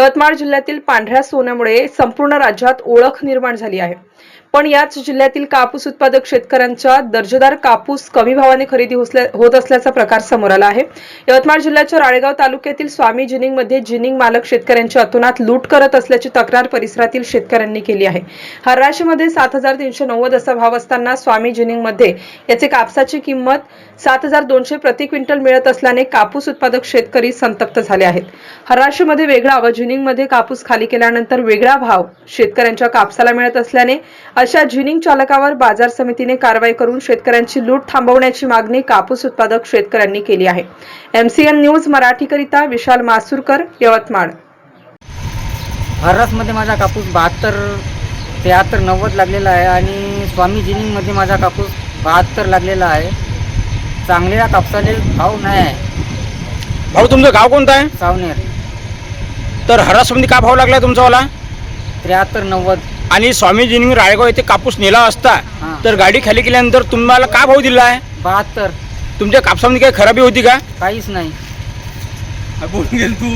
यवतमाळ जिल्ह्यातील पांढऱ्या सोन्यामुळे संपूर्ण राज्यात ओळख निर्माण झाली आहे. पण याच जिल्ह्यातील कापूस उत्पादक शेतकऱ्यांच्या दर्जेदार कापूस कमी भावाने खरेदी होत असल्याचा प्रकार समोर आला आहे. यवतमाळ जिल्ह्याच्या राळेगाव तालुक्यातील स्वामी जिनिंगमध्ये जिनिंग मालक शेतकऱ्यांच्या अतोनात लूट करत असल्याची तक्रार परिसरातील शेतकऱ्यांनी केली आहे. हराशीमध्ये सात हजार तीनशे नव्वद असा भाव असताना स्वामी जिनिंगमध्ये याचे कापसाची किंमत सात हजार दोनशे प्रति क्विंटल मिळत असल्याने कापूस उत्पादक शेतकरी संतप्त झाले आहेत. हराशीमध्ये वेगळा व जिनिंगमध्ये कापूस खाली केल्यानंतर वेगळा भाव शेतकऱ्यांच्या कापसाला मिळत असल्याने अशा जिनिंग चालकावर बाजार समितीने कारवाई करून शेतकऱ्यांची लूट थांबवण्याची मागणी कापूस उत्पादक शेतकऱ्यांनी केली आहे. एमसीएन न्यूज मराठीकरिता विशाल मासूरकर यवतमाळ. हर्रासमध्ये माझा कापूस बहात्तर त्र्याहत्तर नव्वद लागलेला आहे आणि स्वामी जिनिंगमध्ये माझा कापूस बहात्तर लागलेला आहे. चांगल्या कापसाले भाव नाही आहे. भाऊ तुमचं गाव कोणतं आहे? सावनेर. तर हरासमध्ये का भाव लागला तुमचावाला त्र्याहत्तर नव्वद. आणि स्वामीजींनी राळेगाव येथे कापूस नेला असता हां. तर गाडी खाली केल्यानंतर तुम्हाला का भाव दिला आहे? बहात्तर. तुमच्या कापसामध्ये काही खराबी होती का? काहीच नाही. बोलून गेल तू.